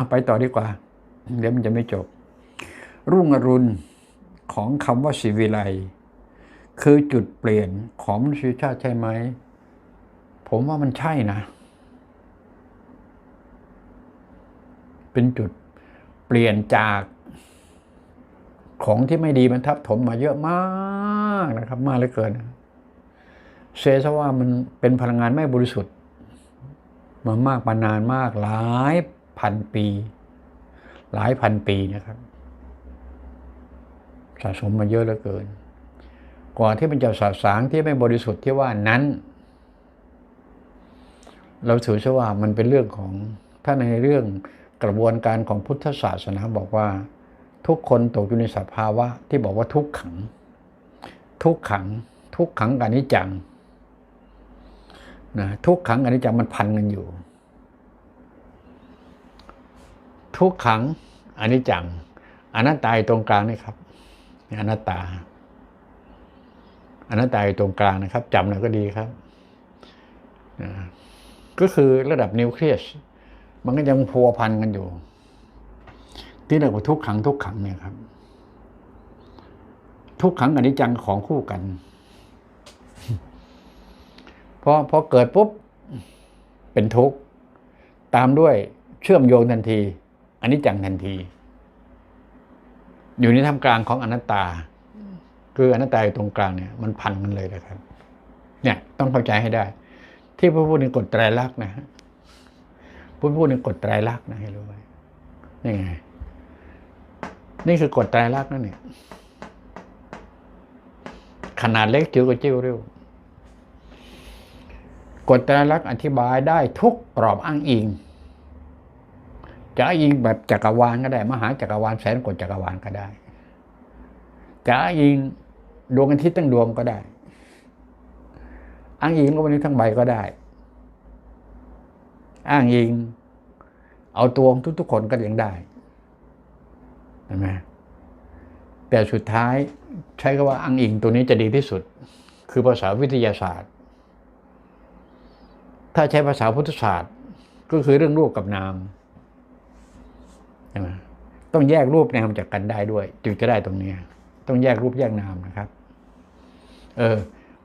เอาไปต่อดีกว่า เดี๋ยวมันจะไม่จบ รุ่งอรุณของคำว่าศิวิไลคือจุดเปลี่ยนของมนุษยชาติใช่ไหม ผมว่ามันใช่นะ เป็นจุดเปลี่ยนจากของที่ไม่ดีมันทับถมมาเยอะมากนะครับ มากเหลือเกินเซซะว่ามันเป็นพลังงานไม่บริสุทธิ์ มามากมานานมากหลาย พันปี หลายพันปีนะครับ สะสมมาเยอะเหลือเกิน กว่าที่มันจะสาสางที่ไม่บริสุทธิ์ที่ว่านั้น เราถือซะว่ามันเป็นเรื่องของถ้าในเรื่องกระบวนการของพุทธศาสนาบอกว่า ทุกคนตกอยู่ในสภาวะที่บอกว่าทุกขัง ทุกขัง ทุกขังกับนิจจังนะทุกขังกับนิจจังมันพันกันอยู่ ทุกขังอนิจจังอนัตตาอยู่ตรงกลางนี่ครับอนัตตาอนัตตาอยู่ตรงกลางนะครับจำหน่อยก็ดีครับก็คือระดับนิวเคลียสมันก็ยังพัวพันกันอยู่ ที่เรียกว่าทุกขังทุกขังเนี่ยครับ ทุกขังกับนิจจังของคู่กันพอพอเกิดปุ๊บเป็นทุกข์ตามด้วยเชื่อมโยงทันที อันนี้จังทันที อยู่ในท่ามกลางของอนัตตา คืออนัตตาอยู่ตรงกลางเนี่ย มันพันกันเลยนะครับ เนี่ย ต้องเข้าใจให้ได้ ที่พระพุทธในกฎไตรลักษณ์นะฮะพระพุทธในกฎไตรลักษณ์นะให้รู้ไว้นี่ไง นี่คือกฎไตรลักษณ์นั่นเนี่ยขนาดเล็กจิ๋วกับจิ้วเร็วกฎไตรลักษณ์อธิบายได้ทุกกรอบอ้างอิง จะอ้างอิงแบบจักรวาลก็ได้ มหาจักรวาลแสนกฎจักรวาลก็ได้จะอ้างอิงดวงอาทิตย์ตั้งดวงก็ได้อ้างอิงโลกนี้ทั้งใบก็ได้ อ้างอิง เอาตัวของทุกๆคนก็ยังได้เห็นไหมแต่สุดท้ายใช้คำว่าอ้างอิงตัวนี้จะดีที่สุด คือภาษาวิทยาศาสตร์ ถ้าใช้ภาษาพุทธศาสตร์ ก็คือเรื่องรูปกับนาม ใช่ไหมต้องแยกรูปนามจากกันได้ด้วยจึงจะได้ตรงนี้ ต้องแยกรูปแยกนามนะครับ เออ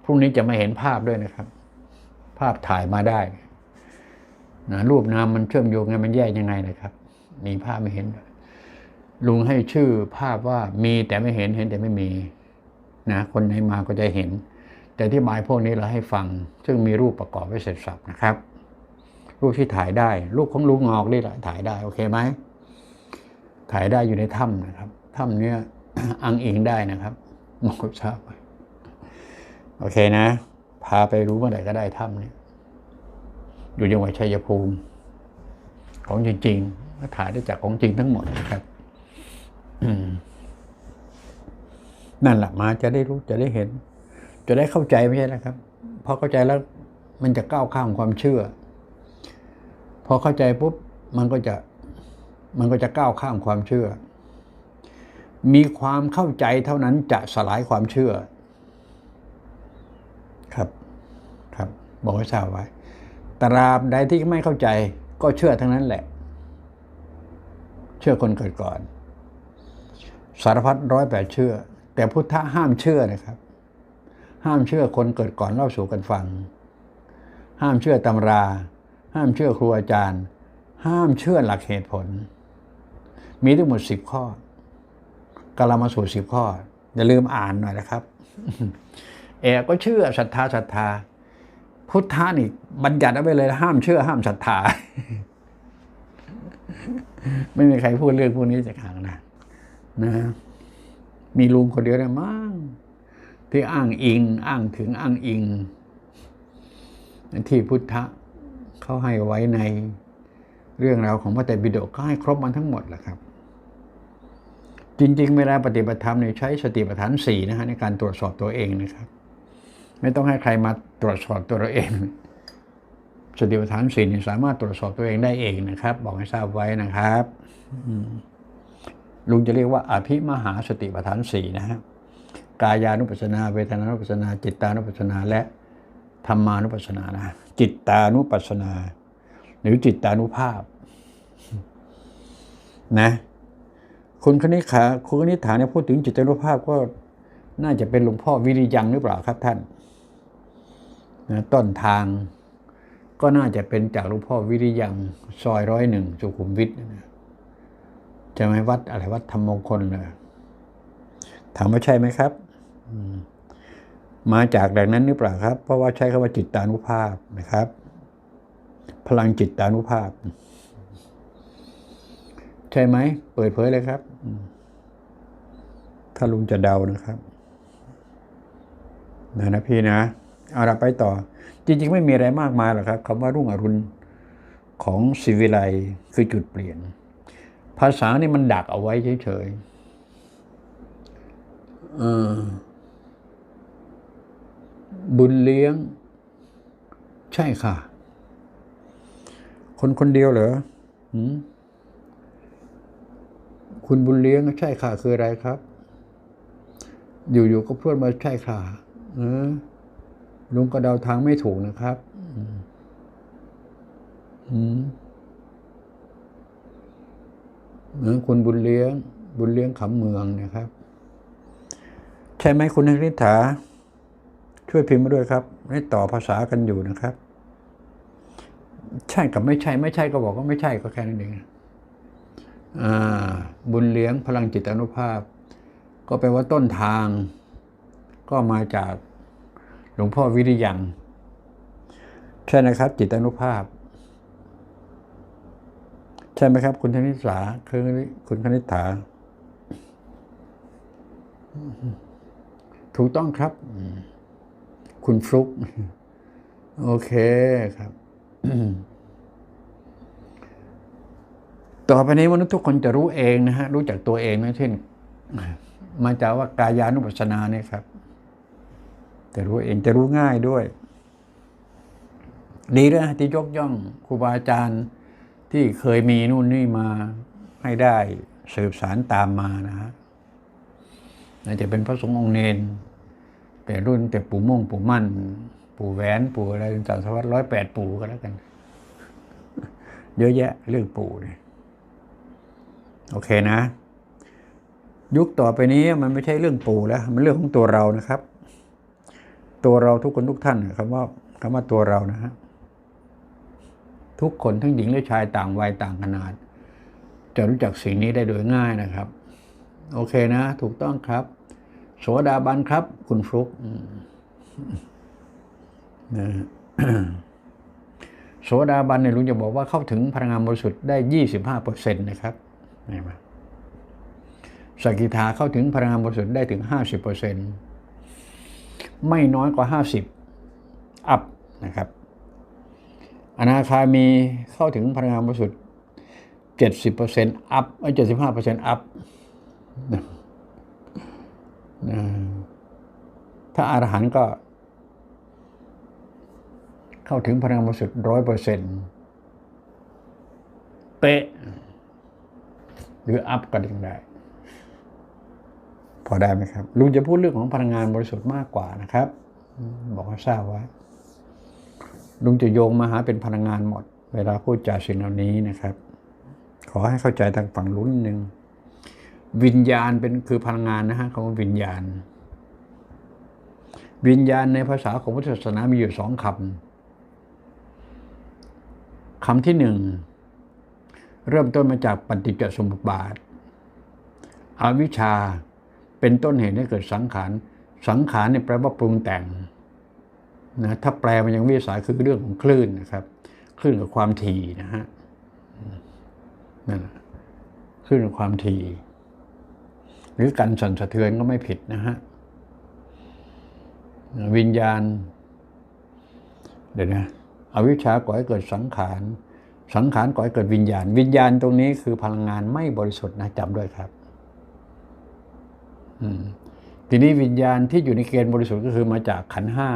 พรุ่งนี้จะมาเห็นภาพด้วยนะครับ ภาพถ่ายมาได้นะรูปนามมันเชื่อมโยงไงมันแยกยังไงนะครับมีภาพไม่เห็น ลุงให้ชื่อภาพว่ามีแต่ไม่เห็นเห็นแต่ไม่มีนะคนไหนมาก็จะเห็น แต่ที่หมายพวกนี้เราให้ฟัง ซึ่งมีรูปประกอบไว้เสร็จสับนะครับ รูปที่ถ่ายได้ รูปของลุงงอกนี่แหละถ่ายได้โอเคไหม ถ่ายได้อยู่ในถ้ำนะครับถ้ำเนี้ยอังอิงได้นะครับมองทราบโอเคนะ พาไปรู้เมื่อไหร่ก็ได้ถ้ำเนี่ยอยู่จังหวัดชัยภูมิ ของจริงๆก็ถ่ายได้จากของจริงทั้งหมดนะครับนั่นแหละมาจะได้รู้จะได้เห็น จะได้เข้าใจไม่ใช่นะครับพอเข้าใจแล้วมันจะก้าวข้ามความเชื่อ พอเข้าใจปุ๊บมันก็จะ มันก็จะก้าวข้ามความเชื่อ มีความเข้าใจเท่านั้นจะสลายความเชื่อ ครับ ครับ บอกให้ทราบไว้ตราบใดที่ไม่เข้าใจก็เชื่อทั้งนั้นแหละ เชื่อคนเกิดก่อน สารพัดร้อยแปดเชื่อ แต่พุทธะห้ามเชื่อนะครับ ห้ามเชื่อคนเกิดก่อนเล่าสู่กันฟัง ห้ามเชื่อตำรา ห้ามเชื่อครูอาจารย์ ห้ามเชื่อหลักเหตุผล มีทั้งหมดสิบข้อกาลมาสู่สิบข้อ อย่าลืมอ่านหน่อยนะครับเอก็เชื่อศรัทธาศรัทธา พุทธะนี่บัญญัติเอาไว้เลยห้ามเชื่อห้ามศรัทธา ไม่มีใครพูดเรื่องพวกนี้จากห่างนะนะ มีลุงคนเดียวนะมั้งที่อ้างอิง อ้างถึงอ้างอิง ที่พุทธะเขาให้ไว้ในเรื่องราวของพระไตรปิฎกก็ให้ครบมันทั้งหมดแหละครับ จริง ๆ เวลาปฏิบัติธรรมเนี่ยใช้สติปัฏฐานสี่นะฮะในการตรวจสอบตัวเองนะครับ ไม่ต้องให้ใครมาตรวจสอบตัวเราเอง สติปัฏฐานสี่นี่สามารถตรวจสอบตัวเองได้เองนะครับ บอกให้ทราบไว้นะครับลุงจะเรียกว่าอภิมหาสติปัฏฐานสี่นะฮะกายานุปัสสนา เวทนานุปัสสนา จิตตานุปัสสนาและธรรมานุปัสสนานะจิตตานุปัสสนา หรือจิตตานุภาพ นะ คุณคณิขาคุณคณิษฐาเนี่ยพูดถึงจิตานุภาพก็น่าจะเป็นหลวงพ่อวิริยังหรือเปล่าครับท่านนะต้นทางก็น่าจะเป็นจากหลวงพ่อวิริยังซอยร้อยหนึ่งสุขุมวิทนะจะไหมวัดอะไรวัดธรรมมงคลเลยถามว่าใช่ไหมครับ มาจากแหล่งนั้นหรือเปล่าครับ เพราะว่าใช้คำว่าจิตตานุภาพนะครับ พลังจิตตานุภาพ ใช่ไหม เปิดเผยเลยครับ ถ้าลุงจะเดานะครับนะนะพี่นะเอาละไปต่อ จริง ๆ ไม่มีอะไรมากมายหรอกครับคำว่ารุ่งอรุณของศิวิไลคือจุดเปลี่ยน ภาษานี่มันดักเอาไว้เฉยๆบุญเลี้ยง ใช่ค่ะ คนคนเดียวเหรอ คุณบุญเลี้ยงใช่ค่ะคืออะไรครับ อยู่ๆก็พูดมาใช่ค่ะเออลุงก็เดาทางไม่ถูกนะครับอืมอืมเหมือนคุณบุญเลี้ยง บุญเลี้ยงขำเมืองนะครับ ใช่ไหมคุณนักนิษฐาช่วยพิมพ์มาด้วยครับให้ต่อภาษากันอยู่นะครับ ใช่กับไม่ใช่ ไม่ใช่ก็บอกว่าไม่ใช่ก็แค่นั้นเอง บุญเลี้ยงพลังจิตานุภาพ ก็แปลว่าต้นทาง ก็มาจากหลวงพ่อวิริยังใช่นะครับ จิตานุภาพ ใช่ไหมครับ คุณธนิสาคือคุณคณิษฐา ถูกต้องครับ คุณฟลุก โอเคครับ ต่อไปนี้มนุษย์ทุกคนจะรู้เองนะฮะรู้จักตัวเองนะเช่น มาจากว่ากายานุปัสสนาเนี่ยครับจะรู้เองจะรู้ง่ายด้วย ดีด้วยนะที่ยกย่องครูบาอาจารย์ที่เคยมีนู่นนี่มาให้ได้สืบสารตามมานะฮะน่าจะเป็นพระสงฆ์องค์เนนแต่รุ่นแต่ปู่ม่วงปู่มั่น ปู่แหวนปู่อะไรต่างๆสวัสดิ์ร้อยแปดปู่ก็แล้วกัน เยอะแยะเรื่องปู่เนี่ย โอเคนะ ยุคต่อไปนี้มันไม่ใช่เรื่องปู่แล้ว มันเรื่องของตัวเรานะครับ ตัวเราทุกคนทุกท่านคำว่าคำว่าตัวเรานะฮะทุกคนทั้งหญิงและชายต่างวัยต่างขนาด จะรู้จักสิ่งนี้ได้โดยง่ายนะครับ โอเคนะ ถูกต้องครับ โสดาบันครับ คุณฟลุกนะโสดาบันเนี่ยลุงจะบอกว่าเข้าถึงพลังงานบริสุทธิ์ได้ยี่สิบห้าเปอร์เซ็นต์นะครับ เห็นไหมสกิทาเข้าถึงพลังงานบริสุทธิ์ได้ถึงห้าสิบเปอร์เซ็นต์ไม่น้อยกว่าห้าสิบอัพนะครับ อนาคามีเข้าถึงพลังงานบริสุทธิ์เจ็ดสิบเปอร์เซ็นต์อัพเจ็ดสิบห้าเปอร์เซ็นต์อัพถ้าอารหันต์ก็ เข้าถึงพลังงานบริสุทธิ์ร้อยเปอร์เซ็นต์เป๊ะ หรืออัพก็ยังได้ พอได้ไหมครับ ลุงจะพูดเรื่องของพลังงานบริสุทธิ์มากกว่านะครับ บอกให้ทราบไว้ลุงจะโยงมาหาเป็นพลังงานหมด เวลาพูดจาสิ่งเหล่านี้นะครับ ขอให้เข้าใจทางฝั่งลุ้นหนึ่งวิญญาณเป็นคือพลังงานนะฮะคำว่าวิญญาณ วิญญาณในภาษาของพุทธศาสนามีอยู่สองคำคำที่หนึ่ง เริ่มต้นมาจากปฏิจจสมุปบาท อวิชชาเป็นต้นเหตุให้เกิดสังขาร สังขารเนี่ยแปลว่าปรุงแต่งนะถ้าแปลมันยังวิสายคือเรื่องของคลื่นนะครับ คลื่นกับความถี่นะฮะนั่นแหละคลื่นกับความถี่ หรือการสั่นสะเทือนก็ไม่ผิดนะฮะวิญญาณเดี๋ยวนะอวิชชาก่อให้เกิดสังขาร สังขารก่อให้เกิดวิญญาณ วิญญาณตรงนี้คือพลังงานไม่บริสุทธิ์นะจำด้วยครับอืทีนี้วิญญาณที่อยู่ในเกณฑ์บริสุทธิ์ก็คือมาจากขันห้า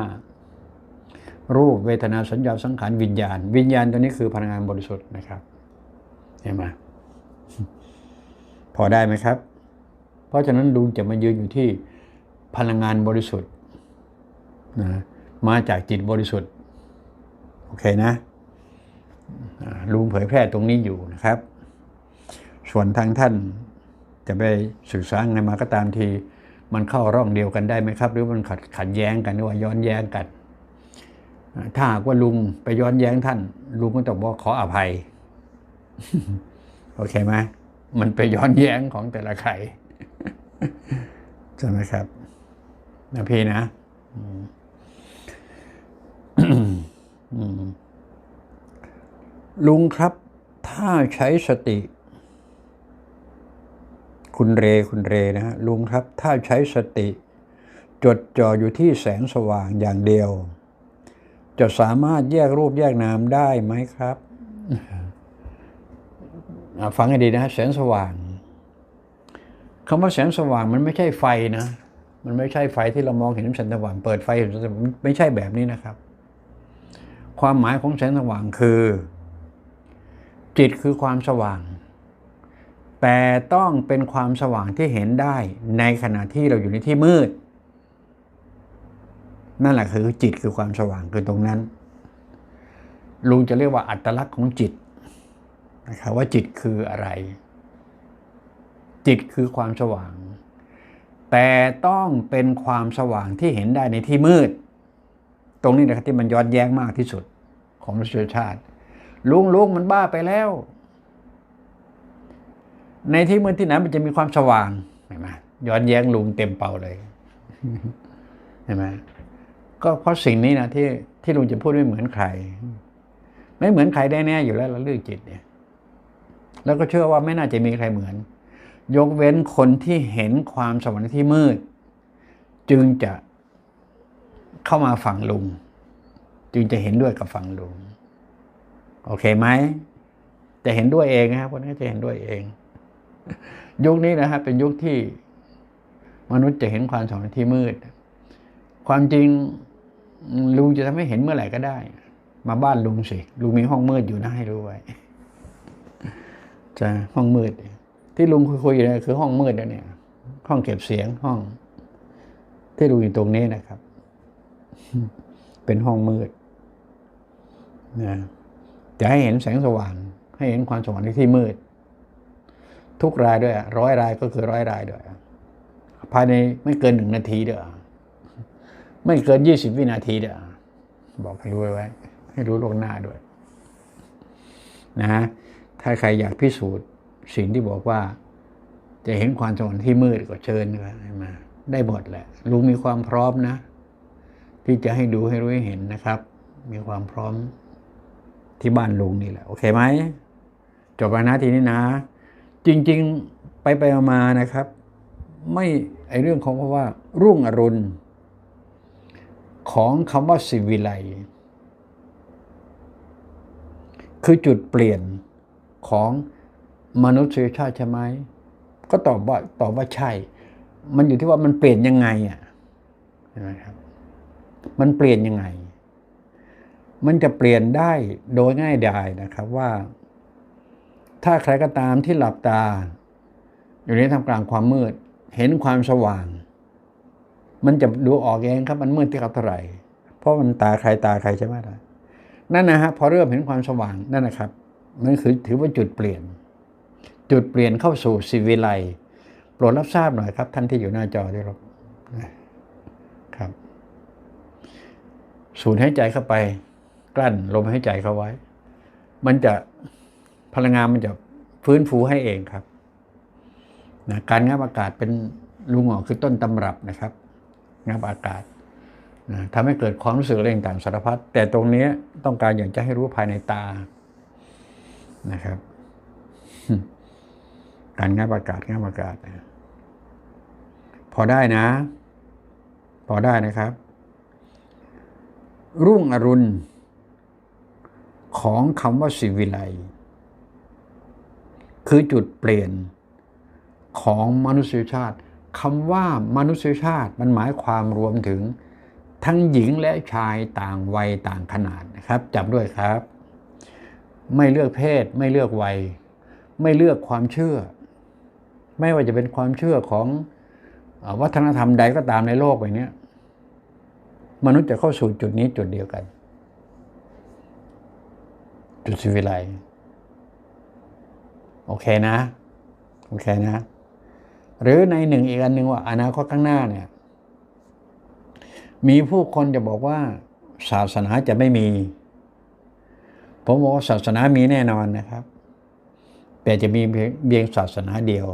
รูปเวทนาสัญญาสังขารวิญญาณ วิญญาณตัวนี้คือพลังงานบริสุทธิ์นะครับเห็นไหมพอได้ไหมครับ เพราะฉะนั้นลุงจะมายืนอยู่ที่พลังงานบริสุทธิ์นะมาจากจิตบริสุทธิ์ โอเคนะ ลุงเผยแพร่ตรงนี้อยู่นะครับ ส่วนทางท่านจะไปศึกษาไงมาก็ตามที มันเข้าร่องเดียวกันได้ไหมครับ หรือมันขัดขัดแย้งกันหรือว่าย้อนแย้งกัน ถ้าหากว่าลุงไปย้อนแย้งท่าน ลุงก็ต้องบอกขออภัย โอเคไหมมันไปย้อนแย้งของแต่ละใครใช่ไหมครับนะพี่นะ อืม อืม ลุงครับ ถ้าใช้สติ คุณเรคุณเรนะฮะลุงครับ ถ้าใช้สติ จดจ่ออยู่ที่แสงสว่างอย่างเดียว จะสามารถแยกรูปแยกนามได้ไหมครับฟังให้ดีนะแสงสว่างคำว่าแสงสว่างมันไม่ใช่ไฟนะ มันไม่ใช่ไฟที่เรามองเห็นแสงสว่างเปิดไฟเห็นแสงสว่างไม่ใช่แบบนี้นะครับ ความหมายของแสงสว่างคือ จิตคือความสว่าง แต่ต้องเป็นความสว่างที่เห็นได้ในขณะที่เราอยู่ในที่มืด นั่นแหละคือจิตคือความสว่างคือตรงนั้น ลุงจะเรียกว่าอัตลักษณ์ของจิตนะครับว่าจิตคืออะไร จิตคือความสว่าง แต่ต้องเป็นความสว่างที่เห็นได้ในที่มืด ตรงนี้นะครับที่มันย้อนแย้งมากที่สุดของมนุษยชาติ ลุงลุงมันบ้าไปแล้ว ในที่มืดที่ไหนมันจะมีความสว่างเห็นไหมย้อนแย้งลุงเต็มเป่าเลยเห็นไหมก็เพราะสิ่งนี้นะที่ที่ลุงจะพูดไม่เหมือนใคร ไม่เหมือนใครได้แน่อยู่แล้วเรื่องจิตเนี่ย แล้วก็เชื่อว่าไม่น่าจะมีใครเหมือน ยกเว้นคนที่เห็นความสว่างที่มืด จึงจะเข้ามาฝั่งลุง จึงจะเห็นด้วยกับฝั่งลุง โอเคไหมจะเห็นด้วยเองนะครับคนนี้จะเห็นด้วยเอง ยุคนี้นะฮะเป็นยุคที่มนุษย์จะเห็นความสว่างที่มืด ความจริงลุงจะทำให้เห็นเมื่อไหร่ก็ได้ มาบ้านลุงสิลุงมีห้องมืดอยู่นะให้รู้ไว้จะห้องมืด ที่ลุงคุยๆอยู่เนี่ยคือห้องมืดนะเนี่ย ห้องเก็บเสียงห้อง ที่ลุงอยู่ตรงนี้นะครับ เป็นห้องมืดนะ จะให้เห็นแสงสว่าง ให้เห็นความสว่างในที่มืด ทุกรายด้วยร้อยรายก็คือร้อยรายด้วย ภายในไม่เกินหนึ่งนาทีเด้อไม่เกินยี่สิบวินาทีเด้อบอกให้รู้ไว้ ให้รู้ลงหน้าด้วย นะถ้าใครอยากพิสูจน์สิ่งที่บอกว่า จะเห็นความสว่างที่มืดก็เชิญมาได้หมดแหละลุงมีความพร้อมนะ ที่จะให้ดูให้รู้ให้เห็นนะครับ มีความพร้อม ที่บ้านลุงนี่แหละ โอเคไหม จบแล้วนะทีนี้นะ จริง ๆ ไปไปมานะครับ ไม่ไอเรื่องของเพราะว่า รุ่งอรุณ ของคำว่าสิวิไลคือจุดเปลี่ยนของมนุษยชาติใช่ไหม ก็ตอบว่าตอบว่าใช่ มันอยู่ที่ว่ามันเปลี่ยนยังไงอะใช่ไหมครับ มันเปลี่ยนยังไง มันจะเปลี่ยนได้โดยง่ายดายนะครับว่า ถ้าใครก็ตามที่หลับตา อยู่ในทำกลางความมืด เห็นความสว่าง มันจะดูออกเองครับมันมืดที่เขาเท่าไหร่ เพราะมันตาใครตาใครใช่ไหมล่ะนั่นนะฮะพอเริ่มเห็นความสว่างนั่นนะครับนั่นคือถือว่าจุดเปลี่ยน จุดเปลี่ยนเข้าสู่สิวิไลโปรดรับทราบหน่อยครับ ท่านที่อยู่หน้าจอที่เราครับ สูดหายใจเข้าไป ลั้นลมหายใจเขาไว้ มันจะพลังงานมันจะฟื้นฟูให้เองครับนะการงับอากาศเป็นลุงหงอคือต้นตำรับนะครับ งับอากาศนะทำให้เกิดความรู้สึกอะไรต่างสารพัดแต่ตรงนี้ต้องการอยากจะให้รู้ภายในตานะครับ การงับอากาศงับอากาศนะพอได้นะ พอได้นะครับ รุ่งอรุณ ของคำว่าสิวิไลคือจุดเปลี่ยนของมนุษยชาติคำว่ามนุษยชาติมันหมายความรวมถึงทั้งหญิงและชายต่างวัยต่างขนาดนะครับจำด้วยครับ ไม่เลือกเพศไม่เลือกวัย ไม่เลือกความเชื่อ ไม่ว่าจะเป็นความเชื่อของวัฒนธรรมใดก็ตามในโลกใบนี้มนุษย์จะเข้าสู่จุดนี้จุดเดียวกัน ดสิวิไลโอเคนะ โอเคนะ หรือในหนึ่งอีกอันหนึ่งว่าอนาคตข้างหน้าเนี่ย มีผู้คนจะบอกว่าศาสนาจะไม่มี ผมบอกว่าศาสนามีแน่นอนนะครับ แต่จะมีเพียงศาสนาเดียว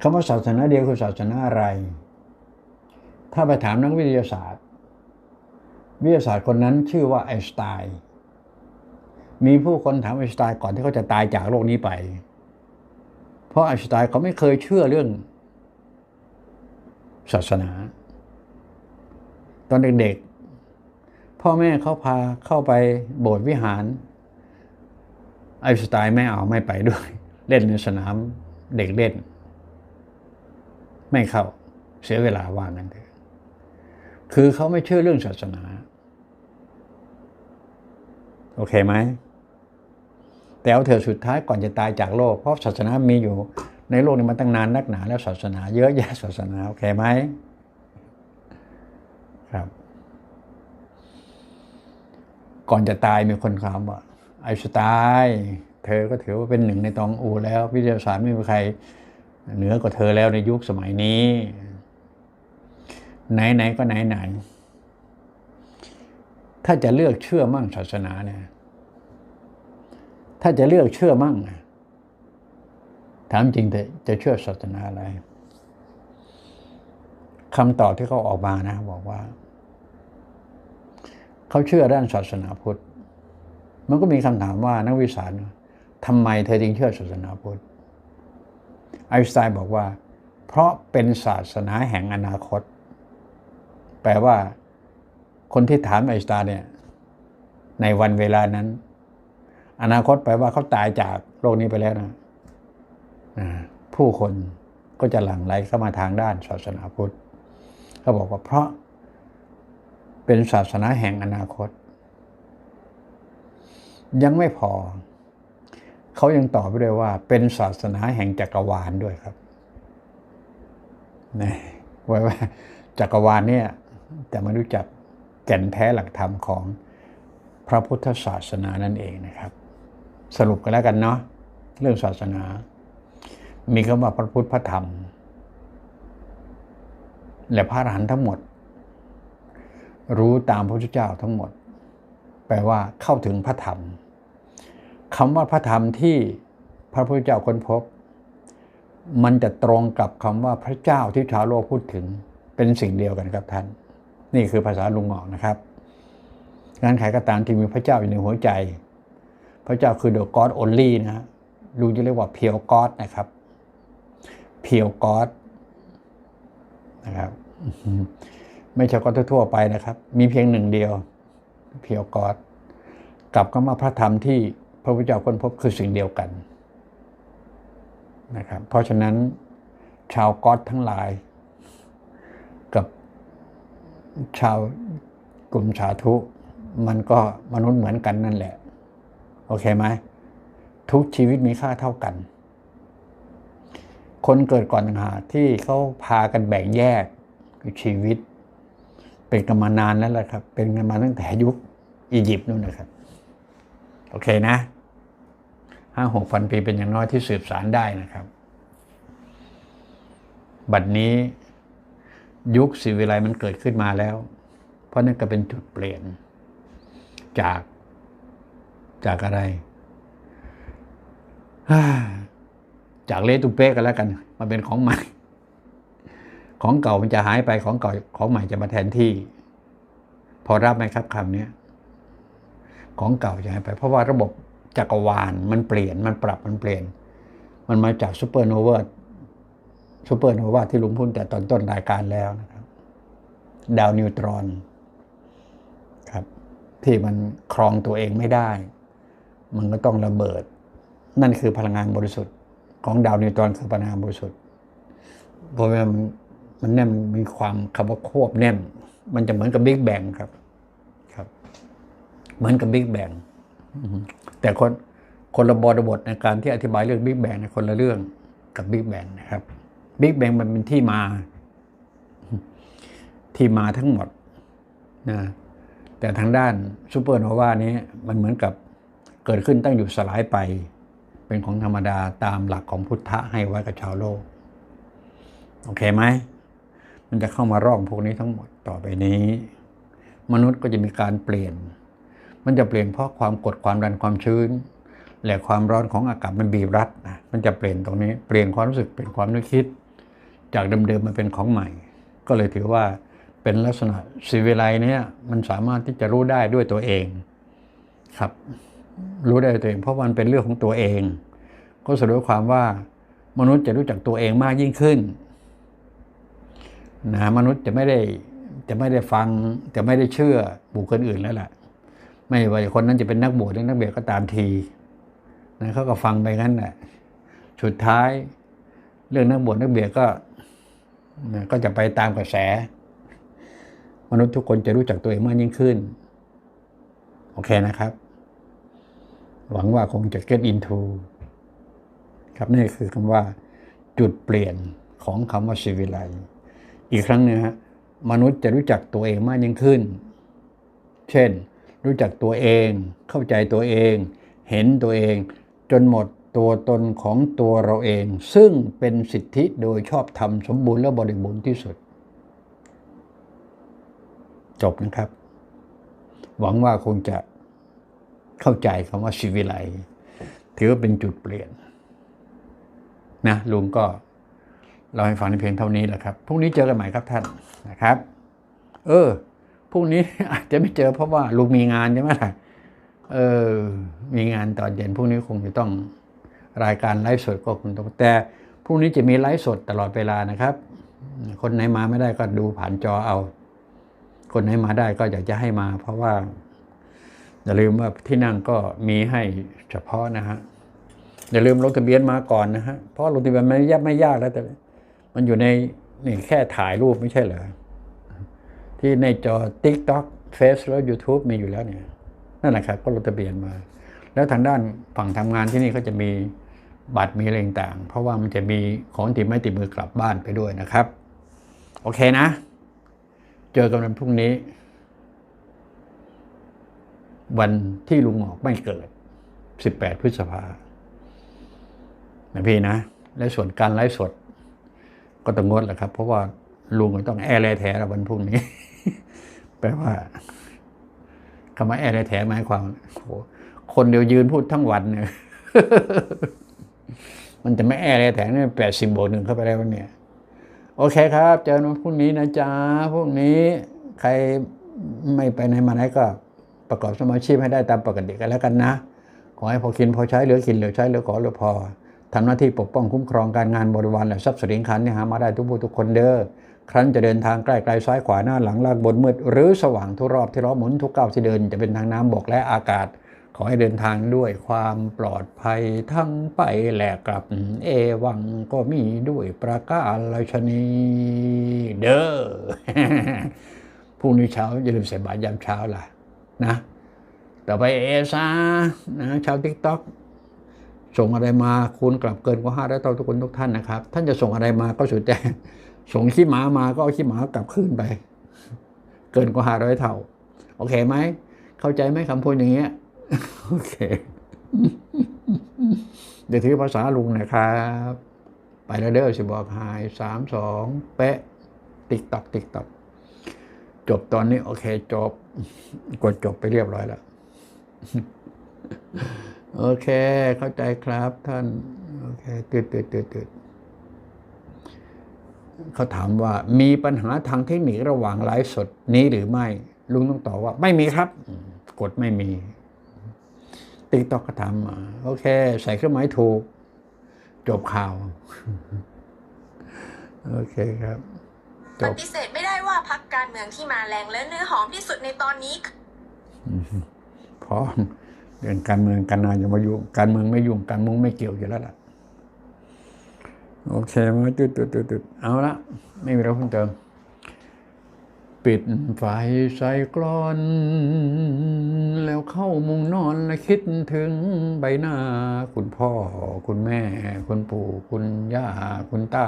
คำว่าศาสนาเดียวคือศาสนาอะไร ถ้าไปถามนักวิทยาศาสตร์ วิทยาศาสตร์คนนั้นชื่อว่าไอน์สไตน์ มีผู้คนถามไอน์สไตน์ก่อนที่เขาจะตายจากโลกนี้ไป เพราะไอน์สไตน์เขาไม่เคยเชื่อเรื่อง ศาสนา ตอนเด็กๆ พ่อแม่เขาพาเข้าไปโบสถ์วิหาร ไอน์สไตน์ไม่เอาไม่ไปด้วย เล่นในสนามเด็กเล่น ไม่เข้าเสียเวลาว่างั้นเถอะคือเขาไม่เชื่อเรื่องศาสนา โอเคไหม แต่เอาเถอะสุดท้ายก่อนจะตายจากโลก เพราะศาสนามีอยู่ในโลกนี้มาตั้งนานนักหนา แล้วศาสนาเยอะแยะศาสนาโอเคไหมครับ ก่อนจะตายมีคนถามว่าไอสไตน์เธอก็ถือว่าเป็นหนึ่งในตองอูแล้ว วิทยาศาสตร์ไม่มีใครเหนือกว่าเธอแล้วในยุคสมัยนี้ ไหนๆก็ไหนๆถ้าจะเลือกเชื่อมั่งศาสนาเนี่ย ถ้าจะเลือกเชื่อมั่งถามจริงแต่จะเชื่อศาสนาอะไรคำตอบที่เขาออกมานะ บอกว่า เขาเชื่อด้านศาสนาพุทธ มันก็มีคำถามว่านักวิสารทำไมเธอจึงเชื่อศาสนาพุทธไอน์สไตน์บอกว่า เพราะเป็นศาสนาแห่งอนาคต แปลว่าคนที่ถามไอน์สไตน์เนี่ย ในวันเวลานั้น อนาคตแปลว่าเขาตายจากโลกนี้ไปแล้วนะผู้คนก็จะหลั่งไหลเข้ามาทางด้านศาสนาพุทธเขาบอกว่าเพราะเป็นศาสนาแห่งอนาคต ยังไม่พอ เขายังตอบไปด้วยว่า เป็นศาสนาแห่งจักรวาลด้วยครับนี่ว้ว่าจักรวาลเนี่ยแต่ไม่รู้จักแก่นแท้หลักธรรมของพระพุทธศาสนานั่นเองนะครับ สรุปกันแล้วกันเนาะเรื่องศาสนา มีคำว่าพระพุทธพระธรรม และพระอรหันต์ทั้งหมด รู้ตามพระพุทธเจ้าทั้งหมด แปลว่าเข้าถึงพระธรรมคำว่าพระธรรมที่พระพุทธเจ้าค้นพบ มันจะตรงกับคำว่าพระเจ้าที่ชาวโลกพูดถึงเป็นสิ่งเดียวกันครับท่าน นี่คือภาษาลุงหงอกนะครับงานขายก็ตามที่มีพระเจ้าอยู่ในหัวใจ พระเจ้าคือ the God only นะลุงจะเรียกว่าเพียวกอดนะครับ เพียวกอดนะครับ ไม่ใช่ก็ทั่วไปนะครับ มีเพียงหนึ่งเดียว เพียวกอดกับคำว่าพระธรรมที่พระพุทธเจ้าค้นพบคือสิ่งเดียวกันนะครับ เพราะฉะนั้นชาวกอดทั้งหลาย กับชาวกลุ่มสาธุ มันก็มนุษย์เหมือนกันนั่นแหละ โอเคไหมทุกชีวิตมีค่าเท่ากัน คนเกิดก่อนต่างหากที่เขาพากันแบ่งแยกคือชีวิต เป็นกันมานานแล้วแหละครับ เป็นกันมาตั้งแต่ยุคอียิปต์นู่นนะครับ โอเคนะห้าหกพันปีเป็นอย่างน้อยที่สืบสารได้นะครับ บัดนี้ยุคสิวิไลมันเกิดขึ้นมาแล้ว เพราะนั่นก็เป็นจุดเปลี่ยน จาก จากอะไร จากเลตุเป้กันแล้วกันมาเป็นของใหม่ ของเก่ามันจะหายไปของเก่าของใหม่จะมาแทนที่ พอรับไหมครับคำนี้ของเก่าจะหายไป เพราะว่าระบบจักรวาลมันเปลี่ยนมันปรับมันเปลี่ยน มันมาจากซูเปอร์โนเวอร์ซูเปอร์โนวาที่ลุงพูดแต่ตอนต้นรายการแล้วนะครับ ดาวนิวตรอนครับ ที่มันครองตัวเองไม่ได้ มันก็ต้องระเบิด นั่นคือพลังงานบริสุทธิ์ของดาวนิวตรอนคือพลังงานบริสุทธิ์เพราะว่ามันมันแน่นมีความคำว่าควบแน่น มันจะเหมือนกับบิ๊กแบงครับ ครับ เหมือนกับบิ๊กแบงแต่คนคนละบริบทในการที่อธิบายเรื่องบิ๊กแบงในคนละเรื่องกับบิ๊กแบงนะครับบิ๊กแบงมันเป็นที่มา ที่มาทั้งหมดนะแต่ทางด้านซูเปอร์โนวานี้มันเหมือนกับ เกิดขึ้นตั้งอยู่สลายไป เป็นของธรรมดาตามหลักของพุทธะให้ไว้กับชาวโลก โอเคไหม มันจะเข้ามาร่องพวกนี้ทั้งหมดต่อไปนี้ มนุษย์ก็จะมีการเปลี่ยน มันจะเปลี่ยนเพราะความกดความดันความชื้น และความร้อนของอากาศมันบีบรัดนะมันจะเปลี่ยนตรงนี้เปลี่ยนความรู้สึกเป็นความนึกคิด จากเดิมๆมาเป็นของใหม่ ก็เลยถือว่าเป็นลักษณะสีวิไลเนี่ยมันสามารถที่จะรู้ได้ด้วยตัวเองครับ รู้ได้ตัวเอง เพราะมันเป็นเรื่องของตัวเอง ก็สรุปความว่ามนุษย์จะรู้จักตัวเองมากยิ่งขึ้นนะมนุษย์จะไม่ได้จะไม่ได้ฟังจะไม่ได้เชื่อบุคคลอื่นแล้วล่ะ ไม่ว่าคนนั้นจะเป็นนักบวชหรือนักเบียดก็ตามทีนะเขาก็ฟังไปงั้นแหละสุดท้ายเรื่องนักบวชนักเบียดก็นะก็จะไปตามกระแส มนุษย์ทุกคนจะรู้จักตัวเองมากยิ่งขึ้น โอเคนะครับ หวังว่าคงจะ get into ครับนี่คือคำว่าจุดเปลี่ยนของคำว่าชีวิไลอีกครั้งนึงฮะมนุษย์จะรู้จักตัวเองมากยิ่งขึ้น เช่น รู้จักตัวเอง เข้าใจตัวเอง เห็นตัวเอง จนหมดตัวตนของตัวเราเอง ซึ่งเป็นสิทธิโดยชอบธรรมสมบูรณ์และบริบูรณ์ที่สุด จบนะครับ หวังว่าคงจะ เข้าใจคำว่าชีวิไลถือว่าเป็นจุดเปลี่ยนนะลุงก็เราให้ฟังในเพียงเท่านี้แหละครับพรุ่งนี้เจอกันใหม่ครับท่านนะครับ เออพรุ่งนี้อาจจะไม่เจอเพราะว่าลุงมีงานใช่ไหมล่ะเออ มีงานตอนเย็นพรุ่งนี้คงจะต้องรายการไลฟ์สดก็คงต้องแต่พรุ่งนี้จะมีไลฟ์สดตลอดเวลานะครับ คนไหนมาไม่ได้ก็ดูผ่านจอเอา คนไหนมาได้ก็อยากจะให้มา เพราะว่า อย่าลืมว่าที่นั่งก็มีให้เฉพาะนะฮะอย่าลืมลงทะเบียนมาก่อนนะฮะเพราะลงทะเบียนมันยากไม่ยากแล้วแต่ มันอยู่ในนี่แค่ถ่ายรูปไม่ใช่เหรอที่ในจอ TikTok Face แล้ว YouTube มีอยู่แล้วเนี่ยนั่นแหละครับก็ลงทะเบียนมา แล้วทางด้านฝั่งทำงานที่นี่ก็จะมีบัตรมีอะไรต่าง เพราะว่ามันจะมีของติดไม้ติดมือกลับบ้านไปด้วยนะครับ โอเคนะ เจอกันวันพรุ่งนี้ วันที่ลุงหมอกไม่เกิด 18 พฤษภานะพี่นะ และส่วนการไลฟ์สด ก็ต้องงดแหละครับ เพราะว่าลุงก็ต้องแอร์แลแถแล้ววันพรุ่งนี้ แปลว่าคำว่าแอร์แลแถหมายความโหคนเดียวยืนพูดทั้งวันเนี่ยมันจะไม่แอร์แลแถเนี่ยแปดสิบบหนึ่งเข้าไปแล้วเนี่ย โอเคครับ เจอวันพรุ่งนี้นะจ๊ะพรุ่งนี้ ใครไม่ไปไหนมาไหนก็ ประกอบสมาชีพให้ได้ตามปกติกันแล้วกันนะ ขอให้พอกินพอใช้เหลือกินเหลือใช้เหลือขอเหลือพอทำหน้าที่ปกป้องคุ้มครองการงานบริวารและทรัพย์สินขันเนี่ยหามาได้ทุกผู้ทุกคนเด้อครั้นจะเดินทางใกล้ไกลซ้ายขวาหน้าหลังลากบนมืด หรือสว่างทุกรอบที่ล้อหมุนทุกก้าวที่เดินจะเป็นทางน้ำบกและอากาศ ขอให้เดินทางด้วยความปลอดภัยทั้งไปและกลับเอวังก็มีด้วยประกาศชนีเด้อพรุ่งนี้เช้าอย่าลืมใส่บาตรยามเช้าล่ะ นะต่อไปเอซานะชาวทิกต็อกส่งอะไรมาคูณกลับเกินกว่าห้าร้อยเท่าทุกคนทุกท่านนะครับ ท่านจะส่งอะไรมาก็สุดแต่ส่งขี้หมามาก็เอาขี้หมากลับคืนไป เกินกว่าห้าร้อยเท่า โอเคไหม เข้าใจไหมคำพูดอย่างเงี้ยโอเคเดี๋ยวถือภาษาลุงนะครับ ไปแล้วเด้อสิบอกหายสามสองเป๊ะ ติ๊กตอกติ๊กตอกจบตอนนี้ โอเคจบ กดจบไปเรียบร้อยแล้ว โอเค เข้าใจครับท่าน โอเคตืดตืดตืดตืดเขาถามว่ามีปัญหาทางเทคนิคระหว่างไลฟ์สดนี้หรือไม่ ลุงต้องตอบว่า ไม่มีครับ กดไม่มี ติ๊กตอกก็ถามมาโอเค ใส่เครื่องหมายถูก จบข่าว โอเคครับจปบฏิเสธไม่ได้ว่า พักการเมืองที่มาแรงและเนื้อหอมที่สุดในตอนนี้พร้อเรื่องการเมืองการนายจะมายุ่งการเมืองไม่ยุ่งการเมืองไม่เกี่ยวอยู่แล้วล่ะ โอเคมาจุดจุดจุดจุดเอาละไม่มีอะไรเพิ่มเติม ปิดไฟใส่กลอน แล้วเข้ามุงนอนและคิดถึงใบหน้า คุณพ่อ คุณแม่ คุณปู่ คุณย่า คุณตา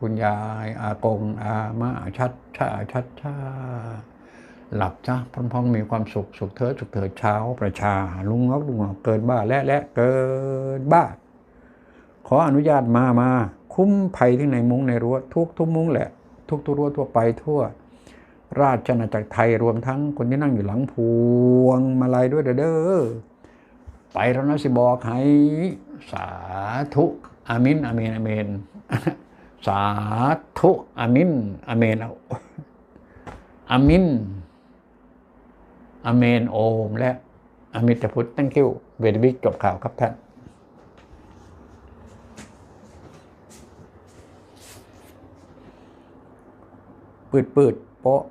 คุณยาย อากง อาม่าชัดชาชัดชาหลับจ้ะพร้อมๆมีความสุข สุขเถิดสุขเถิดเช้าประชา ลุงงอกลุงงอกเกินบ้าและและเกินบ้า ขออนุญาตมามา คุ้มภัยที่ในมุ้งในรั้วทุกทุกมุ้งแหละ ทุกทุกรั้วทั่วไปทั่ว ราชอาณาจักรไทยรวมทั้งคนที่นั่งอยู่หลังพวงมาลัยด้วยเด้อไปแล้วนะสิบอกให้สาธุอามินอาเมนอาเมน สาธุอามินอาเมนเอาอามินอาเมนโอมและอามิตพุทธ thank you เวรบิกจบข่าวครับท่านปืดปืดโป๊ะ